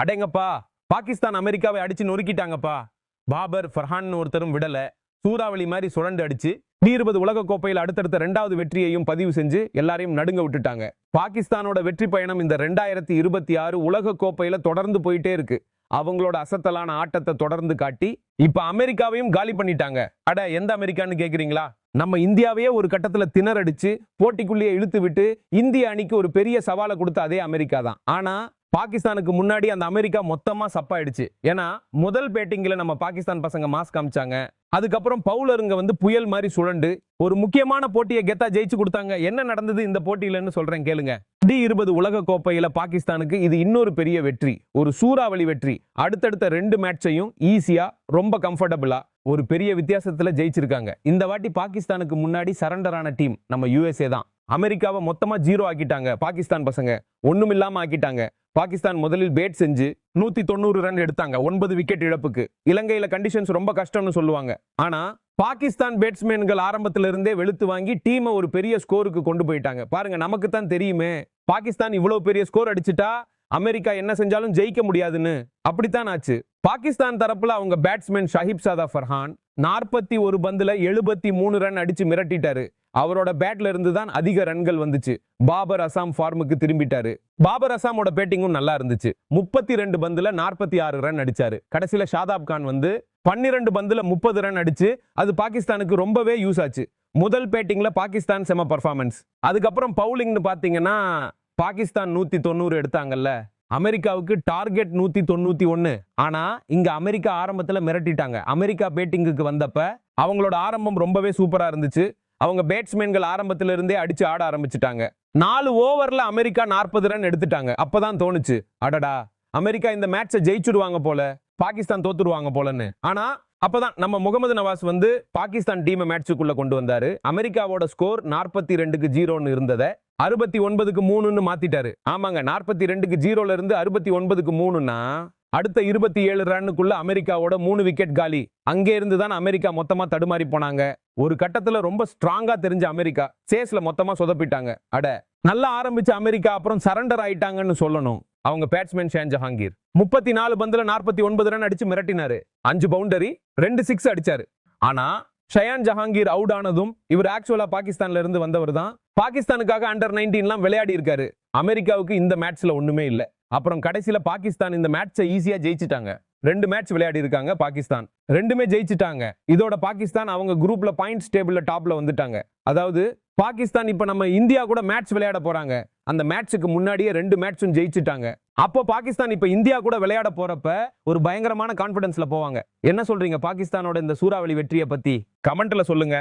அடேங்கப்பா பாகிஸ்தான் அமெரிக்காவை அடிச்சு நொறுக்கிட்டாங்கப்பா. பாபர் ஃபர்ஹான் ஒருத்தரும் விடல. சூறாவளி மாதிரி சுழண்டு அடிச்சு டி இருபது உலக கோப்பையில் அடுத்தடுத்த ரெண்டாவது வெற்றியையும் பதிவு செஞ்சு எல்லாரையும் நடுங்க விட்டுட்டாங்க. பாகிஸ்தானோட வெற்றி பயணம் இந்த ரெண்டாயிரத்தி இருபத்தி ஆறு உலக கோப்பையில தொடர்ந்து போயிட்டே இருக்கு. அவங்களோட அசத்தலான ஆட்டத்தை தொடர்ந்து காட்டி இப்ப அமெரிக்காவையும் காலி பண்ணிட்டாங்க. அட எந்த அமெரிக்கான்னு கேக்குறீங்களா? நம்ம இந்தியாவையே ஒரு கட்டத்துல திணறடிச்சு போட்டிக்குள்ளேயே இழுத்து விட்டு இந்திய அணிக்கு ஒரு பெரிய சவாலை கொடுத்த அதே அமெரிக்கா தான். ஆனா பாகிஸ்தானுக்கு முன்னாடி அந்த அமெரிக்கா மொத்தமா சப்பாயிடுச்சு. ஏன்னா முதல் பேட்டிங்ல நம்ம பாகிஸ்தான் பசங்க மாஸ் காமிச்சாங்க. அதுக்கப்புறம் பவுலருங்க வந்து புயல் மாதிரி சுழண்டு. ஒரு முக்கியமான போட்டியை கெத்தா ஜெயிச்சு கொடுத்தாங்க. என்ன நடந்தது இந்த போட்டியிலன்னு சொல்றேன் கேளுங்க. டி இருபது உலக கோப்பையில பாகிஸ்தானுக்கு இது இன்னொரு பெரிய வெற்றி. ஒரு சூறாவளி வெற்றி. அடுத்தடுத்த ரெண்டு மேட்சையும் ஈஸியா ரொம்ப கம்ஃபர்டபுளா ஒரு பெரிய வித்தியாசத்துல ஜெயிச்சிருக்காங்க. இந்த வாட்டி பாகிஸ்தானுக்கு முன்னாடி சரண்டரான டீம் நம்ம யூஎஸ்ஏ தான். அமெரிக்காவை மொத்தமாக ஜீரோ ஆக்கிட்டாங்க. பாகிஸ்தான் பசங்க. ஒன்றும் இல்லாமல் ஆக்கிட்டாங்க. பாகிஸ்தான் முதலில் பேட் செஞ்சு நூற்றி தொண்ணூறு ரன் எடுத்தாங்க. ஒன்பது விக்கெட் இழப்புக்கு. இலங்கையில் கண்டிஷன்ஸ் ரொம்ப கஷ்டம்னு சொல்லுவாங்க. ஆனால் பாகிஸ்தான் பேட்ஸ்மேன்கள் ஆரம்பத்திலிருந்தே வெளுத்து வாங்கி டீமை ஒரு பெரிய ஸ்கோருக்கு கொண்டு போயிட்டாங்க. பாருங்க நமக்கு தான் தெரியுமே. பாகிஸ்தான் இவ்வளோ பெரிய ஸ்கோர் அடிச்சிட்டா அமெரிக்கா என்ன செஞ்சாலும் ஜெயிக்க முடியாதுன்னு. அப்படித்தான் ஆச்சு. பாகிஸ்தான் தரப்புல அவங்க பேட்ஸ்மேன் ஷஹிப் சாதா ஃபர்ஹான் நாற்பத்தி ஒரு பந்தில் எழுபத்தி மூணு ரன் அடித்து மிரட்டிட்டாரு. அவரோட பேட்ல இருந்து தான் அதிக ரன்கள் வந்துச்சு. பாபர் அசாம் ஃபார்முக்கு திரும்பிட்டாரு. பாபர் அசாமோட பேட்டிங்கும் நல்லா இருந்துச்சு. முப்பத்தி ரெண்டு பந்துல நாற்பத்தி ஆறு ரன் அடிச்சாரு. கடைசியில ஷாதாப் கான் வந்து பன்னிரெண்டு பந்துல முப்பது ரன் அடிச்சு அது பாகிஸ்தானுக்கு ரொம்பவே யூஸ் ஆச்சு. முதல் பேட்டிங்ல பாகிஸ்தான் செம பர்ஃபார்மன்ஸ் அதுக்கப்புறம் பவுலிங்னு பாத்தீங்கன்னா பாகிஸ்தான் நூத்தி தொண்ணூறு எடுத்தாங்கல்ல. அமெரிக்காவுக்கு டார்கெட் நூற்றி தொண்ணூற்றி ஒன்று ஆனால் இங்கே அமெரிக்கா ஆரம்பத்தில் மிரட்டிட்டாங்க. அமெரிக்கா பேட்டிங்குக்கு வந்தப்ப அவங்களோட ஆரம்பம் ரொம்பவே சூப்பராக இருந்துச்சு. அவங்க பேட்ஸ்மேன்கள் ஆரம்பத்திலிருந்தே இருந்தே ஆட ஆரம்பிச்சிட்டாங்க. நாலு ஓவரில் அமெரிக்கா நாற்பது ரன் எடுத்துட்டாங்க. அப்போ தான் தோணுச்சு அடடா அமெரிக்கா இந்த மேட்சை ஜெயிச்சுடுவாங்க போல பாகிஸ்தான் தோத்துடுவாங்க போலன்னு. அப்போ தான் நம்ம முகமது நவாஸ் வந்து பாகிஸ்தான் டீமை மேட்ச்சுக்குள்ளே கொண்டு வந்தார். அமெரிக்காவோட ஸ்கோர் நாற்பத்தி ரெண்டுக்கு ஜீரோன்னு இருந்ததை அறுபத்தி ஒன்பதுக்கு மூணுன்னு மாத்திட்டாரு. ஆமாங்க நாற்பத்தி ரெண்டுக்கு ஜீரோல இருந்து அறுபத்தி ஒன்பதுக்கு மூணுன்னா அடுத்த இருபத்தி ஏழு ரன்னுக்குள்ள அமெரிக்காவோட மூணு விக்கெட் காலி. அங்கே இருந்து தான் அமெரிக்கா மொத்தமா தடுமாறி போனாங்க. ஒரு கட்டத்துல ரொம்ப ஸ்ட்ராங்கா தெரிஞ்ச அமெரிக்கா சேஸ்ல மொத்தமா சொதப்பிட்டாங்க. அட நல்லா ஆரம்பிச்ச அமெரிக்கா அப்புறம் சரண்டர் ஆயிட்டாங்கன்னு சொல்லணும். அவங்க பேட்ஸ்மேன் ஷேன் ஜஹாங்கீர். முப்பத்தி நாலு பந்துல நாற்பத்தி ஒன்பது ரன் அடிச்சு மிரட்டினாரு. அஞ்சு பவுண்டரி ரெண்டு சிக்ஸ் அடிச்சாரு. ஆனா ஷயான் ஜஹாங்கீர் அவுட் ஆனதும் இவர் ஆக்சுவலா பாகிஸ்தான்ல இருந்து வந்தவர் தான். பாகிஸ்தானுக்காக அண்டர் நைன்டீன்லாம் விளையாடி இருக்காரு. அமெரிக்காவுக்கு இந்த மேட்ச்ல ஒண்ணுமே இல்லை. அப்புறம் கடைசியில பாகிஸ்தான் இந்த மேட்சை ஈஸியா ஜெயிச்சிட்டாங்க. ரெண்டு மேட்ச் விளையாடி இருக்காங்க பாகிஸ்தான். ரெண்டுமே ஜெயிச்சிட்டாங்க. இதோட பாகிஸ்தான் அவங்க குரூப்ல பாயிண்ட்ஸ் டேபிள்ல டாப்ல வந்துட்டாங்க. அதாவது பாகிஸ்தான் இப்ப நம்ம இந்தியா கூட மேட்ச் விளையாட போறாங்க. அந்த மேட்ச்சுக்கு முன்னாடியே ரெண்டு மேட்சும் ஜெயிச்சிட்டாங்க. அப்போ பாகிஸ்தான் இப்ப இந்தியா கூட விளையாட போறப்ப ஒரு பயங்கரமான கான்பிடன்ஸ்ல போவாங்க. என்ன சொல்றீங்க? பாகிஸ்தானோட இந்த சூறாவளி வெற்றியை பத்தி கமெண்ட்ல சொல்லுங்க.